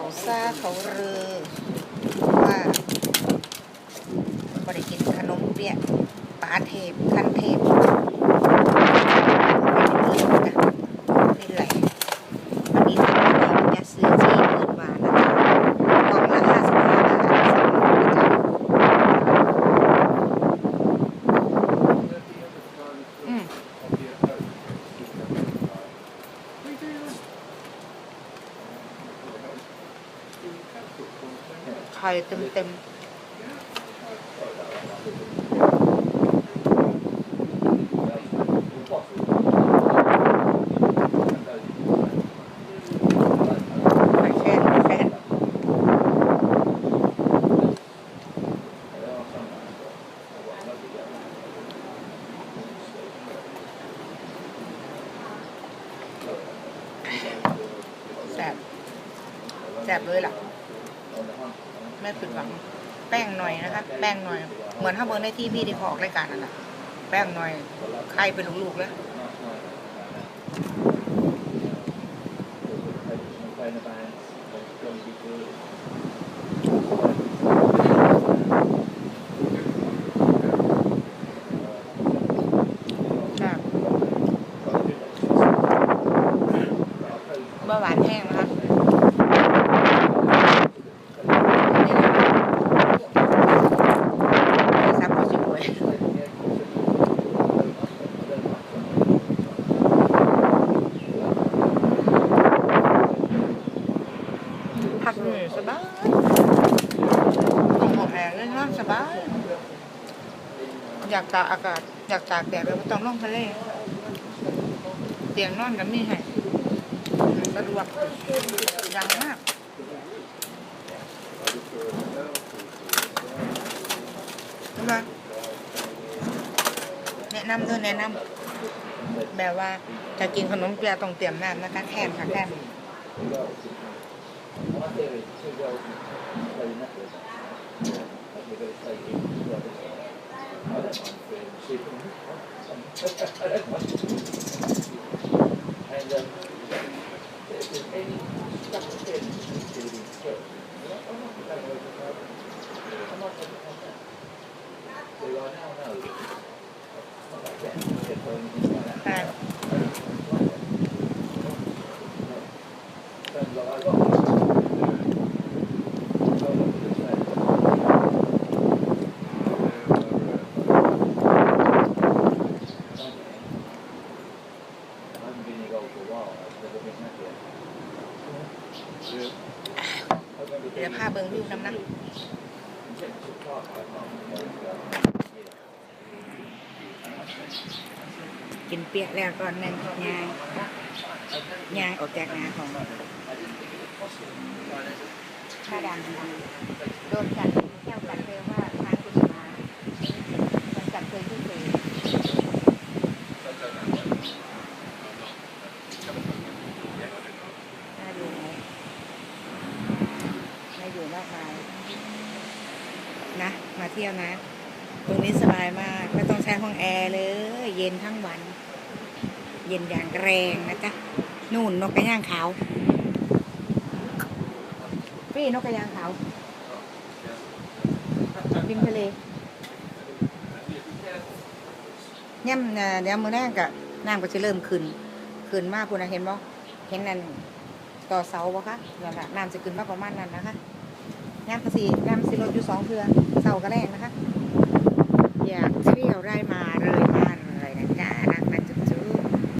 เขาซ่าเขาเรือว่าบริกินขนมเปี๊ยะปลาเทพคันเทพเป็นไรวันนี้ทำอะไรมันจะซื้อที่หมื่นบาทนะคะกล่องละห้าสิบห้าบาทนะจ๊ะอืม ไข่เต็มเต็มไข่แค่ไข่แค่แซ่บแซ่บเลยล่ะ ไม่ผิดหวัง แป้งหน่อยนะคะแป้งหน่อย เหมือนถ้าเบอร์ในที่พี่ที่ขาออกรายการนั่นแหละแป้งหน่อยใครเป็นลูกๆแล้วค่ะเบาหวานแห้งนะคะนี่นะซับก็สิบวยพักเหนื่อยสบายของหอมแอร์เลยนะส บาย อยากตากอากาศ อยากตากแดดแล้วก็ต้องลงทะเลเตียงนอนกันมีให้สะดวกดังมากใช่ไหมแนะนำเธอแนะนำแบบว่าจะกินขนมเปียต้องเตรียมน้ำนะคะแค่ค่ะแค่ นค่ เดี๋ยวพาเบิงวิวน้ำนะกินเปียกแล้วก่อนหนึ่งยางยางออกจากงาของข้าดังโดนกันแก้วกัดเร็วว่าทางกุศมามันกัดเคยที่เคยน่าดูไหมน่าอยู่มากมาย นะ มาเที่ยวนะ ตรงนี้สบายมาก ไม่ต้องใช้ห้องแอร์เลย เย็นทั้งวัน เย็นอย่างแรงนะจ๊ะ นู่นนกกระย่างขาว พี่นกกระย่างขาวริมทะเลย่ำเอ่อเดี๋ยวมือแรกกะน้ำก็จะเริ่มขึ้น ขึ้นมากคุณนะเห็นบ่เห็นนั่นต่อเสาบ่คะนั่นแหละน้ำจะขึ้นมากประมาณนั้นนะคะ งานสีงานสีรถอยู่สองเพื่อเสาร์กระแรงนะคะ อยากเที่ยวได้มา